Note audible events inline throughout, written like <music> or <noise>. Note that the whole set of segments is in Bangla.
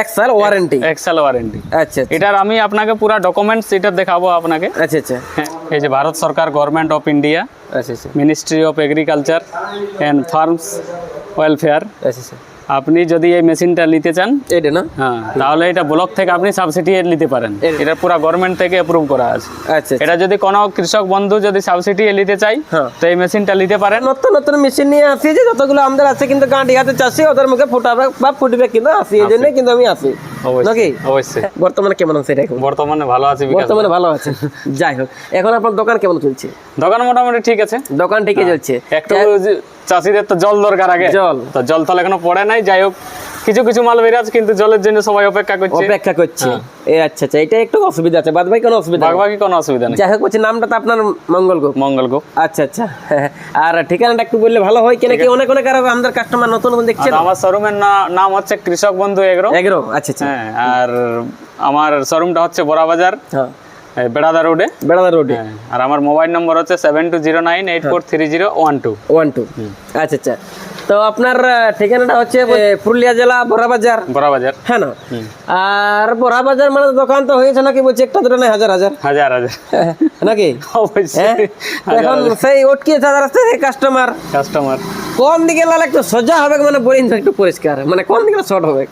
এক সাল ওয়ারেন্টি এক্সেল ওয়ারেন্টি আচ্ছা আচ্ছা। এটার আমি আপনাকে পুরা ডকুমেন্টস এটা দেখাবো আপনাকে। আচ্ছা আচ্ছা। হ্যাঁ এই যে ভারত সরকার গভর্নমেন্ট অফ ইন্ডিয়া আচ্ছা আচ্ছা। Ministry of agriculture and farmers welfare আচ্ছা আচ্ছা। আপনি যদি এই মেশিনটা নিতে চান এটা না? হ্যাঁ তাহলে এটা ব্লক থেকে আপনি সাবসিডি নিতে পারেন। এটা পুরা গভর্নমেন্ট থেকে অ্যাপ্রুভ করা আছে। আচ্ছা আচ্ছা। এটা যদি কোনো কৃষক বন্ধু যদি সাবসিডি নিতে চাই হ্যাঁ। তো এই মেশিনটা নিতে পারেন। নতুন নতুন মেশিন নিয়ে আসি যে যতগুলো আমাদের আছে কিন্তু গাঁটি হাতে চাষি ওদের মুখে ফুটাবে বা ফুটবে কিন্তু আসি এই জন্য কিন্তু আমি আসি। নাকি? অবশ্যই। বর্তমানে কেমন আছে এটা বর্তমানে ভালো আছে বর্তমানে ভালো আছে। যাই হোক এখন আপনার দোকান কেমন চলছে? দোকান মোটামুটি ঠিক আছে। দোকান ঠিকই চলছে। একটু চাষিদের তো জল দরকার আগে। জল। তো জল তাহলে এখনও পড়ে নাই যাই হোক কিছু কিছু মাল বেরিয়ে আছে কিন্তু জলের জন্য সবাই অপেক্ষা করছে। অপেক্ষা করছে। এই আচ্ছা আচ্ছা এটা একটু অসুবিধা আছে। বাদ ভাই কোনো অসুবিধা নেই। বাকি কোনো অসুবিধা নেই। যাই হোক বলছি নামটা তো আপনার মঙ্গল গোপ মঙ্গল গো আচ্ছা আচ্ছা আর ঠিকানাটা একটু বললে ভালো হয় কেন? কি অনেক অনেক আর আমাদের কাস্টমার নতুন নতুন দেখছেন? আর আমার শোরুমের নাম হচ্ছে কৃষক বন্ধু এগ্রো। এগ্রো আচ্ছা আচ্ছা। হ্যাঁ আর আমার শোরুমটা হচ্ছে বড়াবাজার। হ্যাঁ। বেড়াদা রোডে? বেড়াদা রোডে। হ্যাঁ আর আমার মোবাইল নম্বর হচ্ছে seven two zero nine eight four three zero one two one two আচ্ছা আচ্ছা। তো আপনার ঠিকানাটা হচ্ছে পুরুলিয়া জেলা বড়াবাজার বড়াবাজার। হ্যাঁ না? আর বড়াবাজার মানে দোকান তো হয়েছে নাকি? বলছি একটা দুটো না হাজার হাজার। হাজার হাজার। <laughs> নাকি? হ্যাঁ? এখন সেই আসতে কাস্টমার কাস্টমার কোন দিকে লাল একটু সোজা হবে মানে বলিন একটু পরিষ্কার। মানে কোন দিকে শর্ট হবে?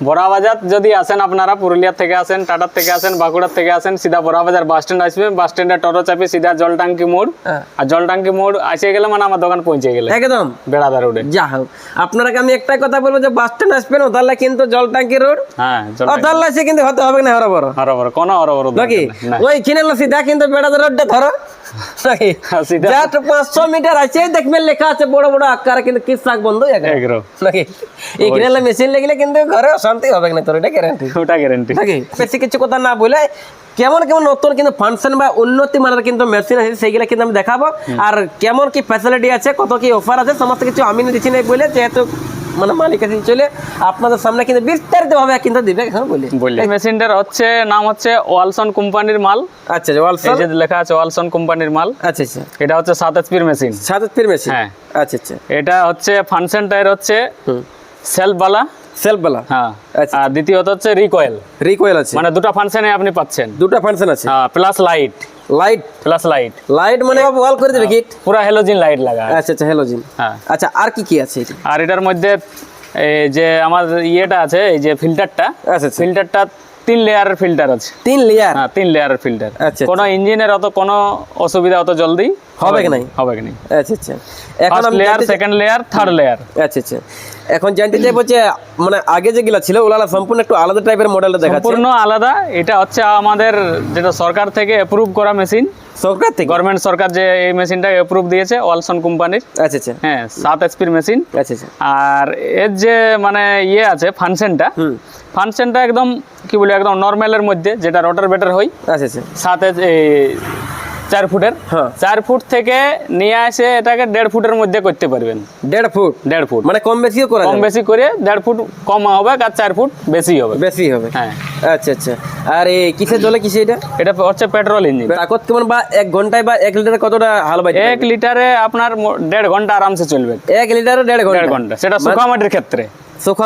বড়াবাজার যদি আসেন আপনারা পুরুলিয়া থেকে আসেন টাটার থেকে আসেন বাঁকুড়ার থেকে আসেন সিধা বড়াবাজার বাস স্ট্যান্ড আসবে বাস স্ট্যান্ডে টোটো চাপে সিধা জলটাঙ্কি মোড়। হ্যাঁ। আর জলটাঙ্কি মোড় আসে গেলে মানে আমার দোকান পৌঁছে গেলে। একদম। বেড়াদা রোডে। যা হোক। আপনারাকে আমি একটাই কথা বলব যে বাস স্ট্যান্ড আসবেন ওদাল্লা কিন্তু জল ট্যাঙ্কি রোড। হ্যাঁ ওদাল্লা সে কিন্তু হতে হবে না হর বড় হরবর কোনো হরবর নাকি? ওই কিনে সিধা কিন্তু বেড়াতে রোডটা ধরো। নাকি? হ্যাঁ, পাঁচশো মিটার আছে দেখবেন লেখা আছে বড় বড় আকারে কিন্তু কি শাক বন্ধু এগ্রো নাকি? এই মেশিন লাগলে কিন্তু ঘরে অশান্তি হবে না তোর এটা গ্যারান্টি ওটা গ্যারেন্টি নাকি? বেশি কিছু কথা না বলে কেমন কেমন নতুন কিন্তু ফাংশন বা উন্নতি মানের কিন্তু মেশিন আছে সেইগুলো কিন্তু আমি দেখাবো। আর কেমন কি ফ্যাসিলিটি আছে কত কি অফার আছে সমস্ত কিছু আমি দিচ্ছি না বলে যেহেতু মানে মালিক আছে চলে আপনাদের সামনে কিন্তু বিস্তারিত ভাবে কিন্তু দিবে এখন বলি। বললি মেশিনটার হচ্ছে নাম হচ্ছে ওয়ালসন কোম্পানির মাল। আচ্ছা ওয়ালসন? এই যে লেখা আছে ওয়ালসন কোম্পানির মাল। আচ্ছা আচ্ছা। এটা হচ্ছে সাত এইচপির মেশিন। সাত ফির মেশিন? হ্যাঁ। আচ্ছা আচ্ছা। এটা হচ্ছে ফাংশন টায়ার হচ্ছে হুম। সেলফ বালা সেলফ বালা হ্যাঁ। আচ্ছা। আর দ্বিতীয়ত হচ্ছে রিকয়েল। রিকয়েল আছে। মানে দুটো ফাংশনে আপনি পাচ্ছেন। দুটো ফাংশন আছে। হ্যাঁ plus light light plus light light মানে ওয়াল করে দেবে কিট পুরো হ্যালোজিন লাইট লাগা আচ্ছা আচ্ছা হ্যালোজিন হ্যাঁ। আচ্ছা আর কি কি আছে আর এটার মধ্যে এই যে আমার ইয়েটা আছে এই যে ফিল্টারটা আচ্ছা আচ্ছা। ফিল্টারটা তিন লেয়ারের ফিল্টার আছে। তিন লেয়ার হ্যাঁ তিন লেয়ারের ফিল্টার আচ্ছা, কোনো ইঞ্জিনের অত কোনো অসুবিধা অত জলদি হবে কি নাই? হবে কি নাই। আচ্ছা আচ্ছা। এখন layer second layer third layer আচ্ছা আচ্ছা। এখন জানতে চাইব যে মানে আগে যেগুলো ছিল ওগুলা সম্পূর্ণ একটু আলাদা টাইপের মডেলটা দেখাচ্ছে। সম্পূর্ণ আলাদা। এটা হচ্ছে আমাদের যেটা সরকার থেকে অ্যাপ্রুভ করা মেশিন সরকার থেকে? গভর্নমেন্ট সরকার যে এই মেশিনটা অ্যাপ্রুভ দিয়েছে ওয়ালসন কোম্পানির আচ্ছা আচ্ছা। হ্যাঁ সাত এইচপির মেশিন আচ্ছা আচ্ছা। আর এর যে মানে ইয়ে আছে ফাংশনটা ফাংশনটা একদম কি বলি একদম নর্মালের মধ্যে যেটা রোটার বেটার হয়। আচ্ছা আচ্ছা। সাথে এই চার ফুটের? হ্যাঁ। চার ফুট থেকে নিয়ে আসে এটাকে দেড় ফুটের মধ্যে করতে পারবেন। দেড় ফুট? দেড় ফুট। মানে কম বেশিও করা কম বেশি করে দেড় ফুট কম হবে আর চার ফুট বেশি হবে। বেশি হবে? হ্যাঁ। আচ্ছা আচ্ছা। আর এই কিসের জলে কিসে এটা? এটা হচ্ছে পেট্রোল ইঞ্জিন। তাকত কেমন বা এক ঘন্টায় বা এক লিটারে কতটা হাল বাইতে এক লিটারে আপনার দেড় ঘণ্টা আরামসে চলবে। এক লিটারে দেড় ঘণ্টা? দেড় ঘণ্টা। সেটা শুকা মাটির ক্ষেত্রে।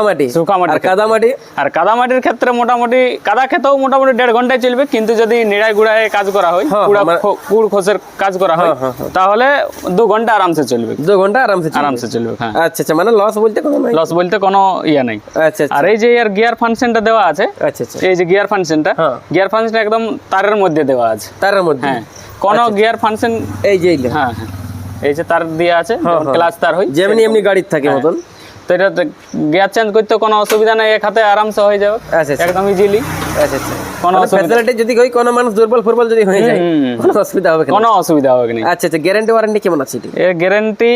মাটি শুকা মাটির আর কাদা মাটি আর কাদা মাটির ক্ষেত্রে মোটামুটি কাদা খেতেও মোটামুটি দেড় ঘন্টায় চলবে কিন্তু যদি নিড়াই গুড়ায় কাজ করা হয় হ্যাঁ, কুড়া খোসের কাজ করা হয় হ্যাঁ, হ্যাঁ, তাহলে দু ঘণ্টা আরামসে চলবে। দু ঘণ্টা আরামসে আরামসে চলবে আচ্ছা আচ্ছা মানে লস বলতে কোনো নাই? লস বলতে কোনো ইয়ে নাই। আচ্ছা আচ্ছা। আর এই যে এর গিয়ার ফাংশনটা দেওয়া আছে আচ্ছা আচ্ছা। এই যে গিয়ার ফাংশনটা। গিয়ার ফাংশন একদম তারের মধ্যে দেওয়া আছে। তার মধ্যে? হ্যাঁ। কোনো গিয়ার ফাংশন এই যে হ্যাঁ হ্যাঁ। এই যে তার দেওয়া আছে। ক্লাস তার হয়। যেমনি এমনি গাড়ির থাকে। মতন। তো এটা গিয়ার চেঞ্জ করতে কোনো অসুবিধা নেই এক হাতে আরামসে হয়ে যাবে। আচ্ছা আচ্ছা। একদম ইজিলি আচ্ছা আচ্ছা। কোনো ফ্যাসিলিটি যদি কই কোনো মানুষ দুর্বল ফুটবল যদি হয়ে যায় কোনো অসুবিধা হবে না কোনো অসুবিধা হবে না আচ্ছা আচ্ছা গ্যারান্টি ওয়ারেন্টি কেমন আছে এর গ্যারান্টি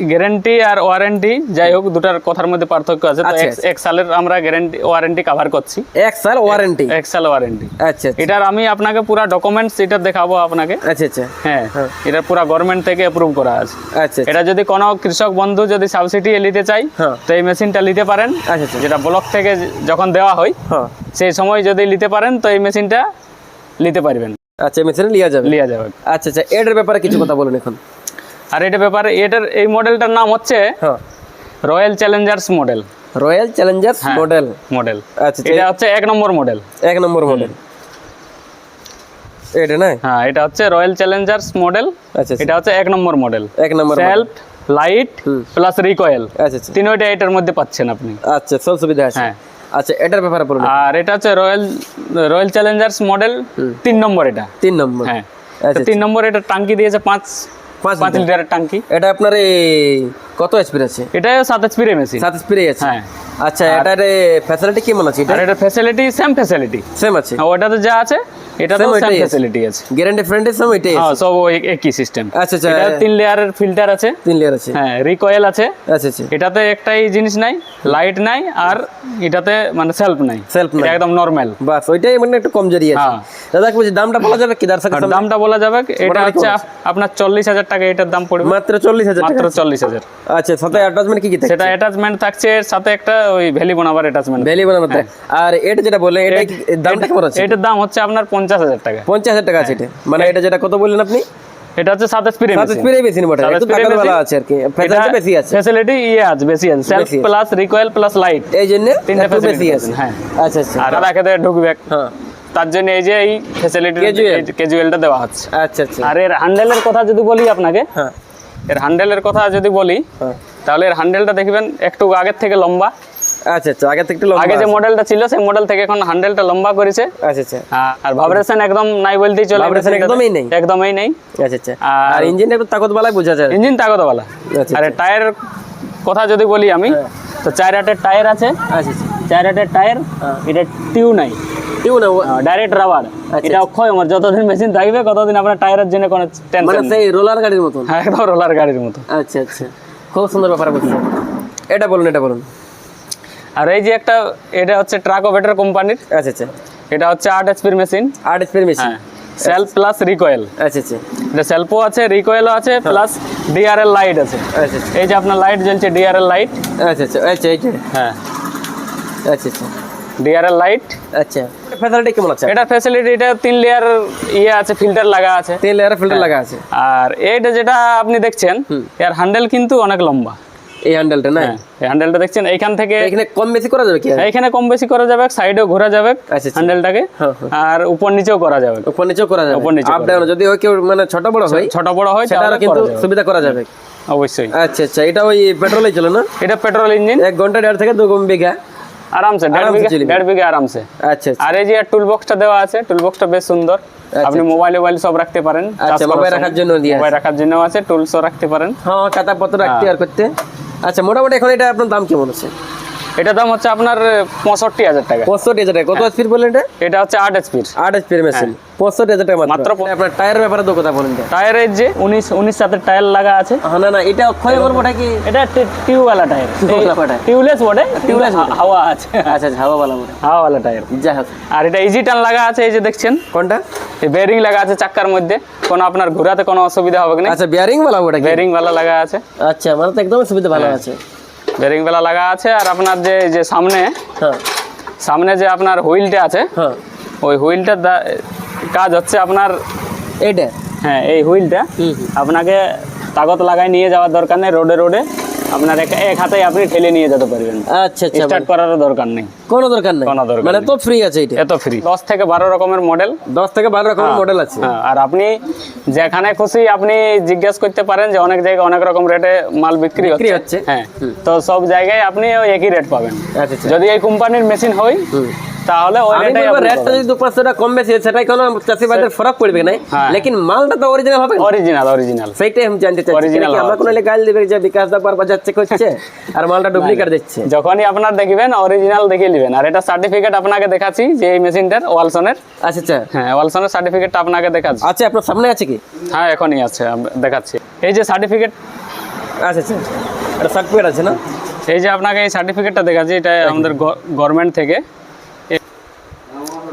গ্যারান্টি আর ওয়ারেন্টি যাই হোক দুটার কথার মধ্যে পার্থক্য আছে। তো আচ্ছা, এক- এক সালের আমরা গ্যারান্টি ওয়ারেন্টি কভার করছি। এক সাল ওয়ারেন্টি? এক সাল ওয়ারেন্টি। আচ্ছা আচ্ছা। এটার আমি আপনাকে পুরা ডকুমেন্টস এটা দেখাবো আপনাকে। আচ্ছা আচ্ছা। হ্যাঁ এটা পুরা গভর্নমেন্ট থেকে অ্যাপ্রুভ করা আছে। আচ্ছা এটা যদি কোনো কৃষক বন্ধু যদি সাবসিডি নিতে চাই হ্যাঁ। তো এই মেশিনটা নিতে পারেন। আচ্ছা আচ্ছা। যেটা ব্লক থেকে যখন দেওয়া হয় হ্যাঁ। সেই সময় যদি নিতে পারেন তো এই মেশিনটা নিতে পারবেন। আচ্ছা মেশিনে লিয়া যাবে? লিয়া যাবে। আচ্ছা আচ্ছা। এটার ব্যাপারে কিছু কথা বলুন এখন। আর এটা ব্যাপারে এটার এই মডেলটার নাম হচ্ছে Royal Challengers model Royal Challengers. Model model আচ্ছা এটা হচ্ছে এক নম্বর মডেল এক নম্বর মডেল এটা না হ্যাঁ এটা হচ্ছে রয়্যাল চ্যালেঞ্জার্স মডেল আচ্ছা আচ্ছা। এটা হচ্ছে এক নম্বর মডেল এক নম্বর সেলফ লাইট প্লাস রিকয়েল আচ্ছা আচ্ছা। তিনটা এটার মধ্যে পাচ্ছেন আপনি। আচ্ছা সব সুবিধা আছে। হ্যাঁ। আচ্ছা এটার ব্যাপারে বলুন। আর এটা হচ্ছে রয়্যাল রয়্যাল চ্যালেঞ্জার্স মডেল তিন নম্বর এটা। তিন নম্বর। হ্যাঁ। আচ্ছা তিন নম্বর এটা টাঙ্কি দিয়েছে পাঁচ পাঁচ লিটারের ট্যাঙ্কি। এটা আপনার এই কত এসপির আছে? এটাও সাত স্পিরে মেশিন সাত স্পিরে আছে? হ্যাঁ। আচ্ছা এটার ফ্যাসিলিটি কেমন আছে এটা? এটা ফ্যাসিলিটি সেম ফ্যাসিলিটি সেম আছে? ওটাতে যা আছে এটাতেও Same সেম। ফ্যাসিলিটি আছে। গ্যারান্টি ফ্রেন্ডের সব এটাই হ্যাঁ সব ওই একই সিস্টেম আচ্ছা আচ্ছা এটা তিন লেয়ারের ফিল্টার আছে। তিন লেয়ার আছে। হ্যাঁ রিকয়েল আছে। আচ্ছা আচ্ছা। এটাতে একটাই জিনিস নাই লাইট নাই আর এটাতে মানে সেলফ নাই। সেলফ এটা না একদম নর্মাল বাস ওইটাই মানে একটু কমজোরি আছে। হ্যাঁ। দাদা বলছি দামটা বলা যাবে কি? দর্শক আর দামটা বলা যাবে। এটা হচ্ছে আপনার চল্লিশ হাজার টাকা এটার দাম পড়বে। মাত্র চল্লিশ হাজার মাত্র চল্লিশ হাজার। আচ্ছা সাথে অ্যাটাচমেন্ট কি কি সেটা অ্যাটাচমেন্ট থাকছে সাথে একটা ওই ভ্যালি বানাবার অ্যাটাচমেন্ট ভ্যালি বানানো আর এটা যেটা বললেন এটা দামটা কেমন আছে? এটার দাম হচ্ছে আপনার পঞ্চাশ হাজার টাকা। পঞ্চাশ হাজার টাকা আছে এটা। মানে এটা যেটা কত বললেন আপনি? এটা হচ্ছে সাত স্পিডে সাত স্পিডে বেশি নিবটা একটু টাকার বেলা আছে আর কি। ফ্যাসিলিটি বেশি আছে। ফ্যাসিলিটি ইয়ে আছে বেশি আছে। Self plus recoil plus light এই জন্য তিনটা বেশি আছে আছে, হ্যাঁ। আচ্ছা আচ্ছা। আর রাখাতে ঢুকবে। হ্যাঁ। তার জন্য এই যে এই ফ্যাসিলিটি ক্যাজুয়ালটা দেওয়া হচ্ছে। আচ্ছা আচ্ছা। আর এর হ্যান্ডেলের কথা যদি বলি আপনাকে হ্যাঁ। এর হ্যান্ডেলের কথা যদি বলি হ্যাঁ। তাহলে এর হ্যান্ডেলটা দেখবেন একটু আগের থেকে লম্বা। আচ্ছা আচ্ছা আগে থেকে একটু আগে যে মডেলটা ছিল সেই মডেল থেকে এখন হ্যান্ডেলটা লম্বা করেছে। আচ্ছা আচ্ছা। আর ভাইব্রেশন একদম নাই বলতেই চলে Vibration একদমই নেই? একদমই নেই। আচ্ছা আচ্ছা। আর- ইঞ্জিনটা একটু তাকত বালায় বোঝা যায়। ইঞ্জিন আর টায়ার কথা যদি বলি আমি হ্যাঁ। তো চার আটের টায়ার আছে আচ্ছা চার আটের টায়ার হ্যাঁ। এটা টিউ নাই। না ডাইরেক্ট রাবার এটা অক্ষয় আমার যতদিন মেশিন থাকবে কতদিন আপনার টায়ারের জন্য কোনো মানে টেনশন সেই রোলার গাড়ির একদম রোলার গাড়ির মতো। আচ্ছা আচ্ছা। খুব সুন্দর ব্যাপার বলছেন। এটা বলুন এটা বলুন। আর এই যে একটা এটা হচ্ছে ট্রাক অপারেটর কোম্পানির আচ্ছা আচ্ছা। এটা হচ্ছে আট এসপির মেশিন আট স্পিড মেশিন হ্যাঁ। সেলফ প্লাস রিকয়েল আচ্ছা আচ্ছা। এটা সেলফও আছে রিকয়েলও আছে প্লাস ডিআরএল লাইট আছে। আচ্ছা আচ্ছা। এই যে আপনার লাইট জ্বলছে ডিআরএল লাইট আচ্ছা আচ্ছা। আচ্ছা এইটা হ্যাঁ। আচ্ছা আচ্ছা। ডিআরএল লাইট আচ্ছা। ফ্যাসিলিটি কেমন আছে? এটা ফ্যাসিলিটি এটা তিন লেয়ার ইয়ে আছে ফিল্টার লাগা আছে। তিন এর ফিল্টার লাগা আছে। আর এইটা যেটা আপনি দেখছেন এর হ্যান্ডেল কিন্তু অনেক লম্বা। এই হ্যান্ডেলটা না? হ্যাঁ এই হ্যান্ডেলটা দেখছেন? এইখান থেকে এখানে কম বেশি করা যাবে কি? আর? এইখানে কম বেশি করা যাবে সাইডেও ঘোরা যাবে আচ্ছা আচ্ছা। হ্যান্ডেলটাকে হ্যাঁ, হ্যাঁ। আর উপর নিচেও করা যাবে। উপর নিচেও করা যাবে। উপর নিচে আপ ডাউন যদি ওই কেউ মানে ছোট বড় হয় ছোট বড় হয় সেটা তাহলে কিন্তু। সুবিধা করা যাবে। অবশ্যই। আচ্ছা আচ্ছা এটা ওই পেট্রোলে চলে না? এটা পেট্রোল ইঞ্জিন এক ঘণ্টা দেড় থেকে দু বিঘা। আরামসে দেড় বিঘা দেড় বিঘা আরামসে। আচ্ছা আচ্ছা। আর এই যে টুল বক্সটা দেওয়া আছে টুল বক্সটা বেশ সুন্দর। আপনি মোবাইল মোবাইল সব রাখতে পারেন। আচ্ছা মোবাইল রাখার জন্য দিয়ে মোবাইল রাখার জন্য আছে টুলসও রাখতে পারেন। হ্যাঁ খাতা পত্র রাখতে আর করতে। আচ্ছা মোটামুটি এখন এটা আপনার দাম কেমন আছে? এটা দাম হচ্ছে আপনার পঁয়ষট্টি হাজার টাকা। পঁয়ষট্টি হাজার টাকা। কত স্পিড বললেন এটা? এটা হচ্ছে আট এসপির আট স্পিড মেশিন পঁয়ষট্টি হাজার টাকা মাত্র। আপনার টায়ারের ব্যাপারে দু কথা বলেন। টায়ারের যে উনিশ উনিশ সাতের টায়ার লাগা আছে। হ্যাঁ না না এটা অক্ষয় করব কি এটা টিউবওয়ালা টায়ার। টিউবলেস বটে। টিউবলেস হাওয়া আছে। আচ্ছা আচ্ছা হাওয়া বালা মোটা হাওয়াওয়ালা টায়ার যাই হোক। আর এটা ইজি টান লাগা আছে এই যে দেখছেন। কোনটা? বেয়ারিং লাগা আছে চাক্কার মধ্যে কোনো আপনার ঘোরাতে কোনো অসুবিধা হবে না আচ্ছা বিয়ারিং বালা ওটা কি বেয়ারিং वाला লাগা আছে আচ্ছা মানে তো একদম সুবিধা ভালো আছে বেয়ারিং वाला লাগা আছে আর আপনার যে যে সামনে হ্যাঁ সামনে যে আপনার হুইলটা আছে হ্যাঁ ওই হুইলটার দা- কাজ হচ্ছে আপনার এইটা হ্যাঁ এই হুইলটা হুম হুম। আপনাকে তাগত লাগাই নিয়ে যাওয়ার দরকার নেই রোডে রোডে আপনার এক এক হাতেই আপনি ঠেলে নিয়ে যেতে পারবেন। আচ্ছা আচ্ছা স্টার্ট করারও দরকার নেই। কোনো দরকার নেই। কোনো দরকার মানে তো ফ্রি আছে এটা। এত ফ্রি দশ থেকে বারো রকমের মডেল দশ থেকে বারো রকমের মডেল আছে। হ্যাঁ আর আপনি যেখানে খুশি আপনি জিজ্ঞেস করতে পারেন যে অনেক জায়গায় অনেক রকম রেটে মাল বিক্রি হচ্ছে। হ্যাঁ তো সব জায়গায় আপনি একই রেট পাবেন। আচ্ছা আচ্ছা। যদি এই কোম্পানির মেশিন হয়। তাহলে ওই রেটটা যদি দু পাঁচশো টাকা কম বেশি সেটাই কোনো চাষিবাদের ফরক পড়বে না হ্যাঁ। লেকিন মালটা তো অরিজিনাল হবে অরিজিনাল অরিজিনাল সেইটাই আমি জানতে Original কি আমরা কোনো গাল দিবে যে বিকাশ দা বারবার যাচ্ছে করছে <laughs> আর মালটা ডুপ্লিকেট দিচ্ছে? যখনই আপনার দেখবেন অরিজিনাল দেখে নেবেন। আর এটা সার্টিফিকেট আপনাকে দেখাচ্ছি যে এই মেশিনটার ওয়ালসনের আচ্ছা আচ্ছা। হ্যাঁ ওয়ালসনের সার্টিফিকেটটা আপনাকে দেখাচ্ছি। আচ্ছা আপনার সামনে আছে কি? হ্যাঁ এখনই আছে দেখাচ্ছি। এই যে সার্টিফিকেট আচ্ছা আচ্ছা। এটা সার্টিফিকেট আছে না? এই যে আপনাকে এই সার্টিফিকেটটা দেখাচ্ছি এটা আমাদের গভর্নমেন্ট থেকে।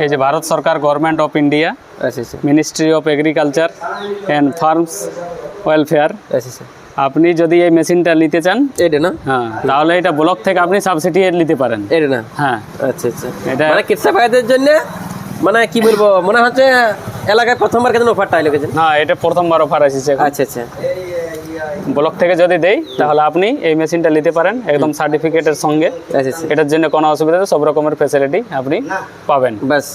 এই যে ভারত সরকার government of India ministry of agriculture and farmers welfare আপনি যদি এই মেশিনটা নিতে চান এটা না? হ্যাঁ তাহলে এটা ব্লক থেকে আপনি সাবসিডি নিতে পারেন। এটা না? হ্যাঁ। আচ্ছা আচ্ছা। এটা মানে কৃষক ভাইদের জন্য? মানে কি বলব মনে হচ্ছে এলাকায় প্রথমবার কেন অফারটা এলো হ্যাঁ এটা প্রথমবার অফার এসেছে আচ্ছা আচ্ছা। ব্লক থেকে যদি দেই তাহলে আপনি এই মেশিনটা নিতে পারেন একদম সার্টিফিকেটের সঙ্গে। আচ্ছা আচ্ছা। এটার জন্য কোনো অসুবিধা নেই সব রকমের ফেসিলিটি আপনি পাবেন। বাস।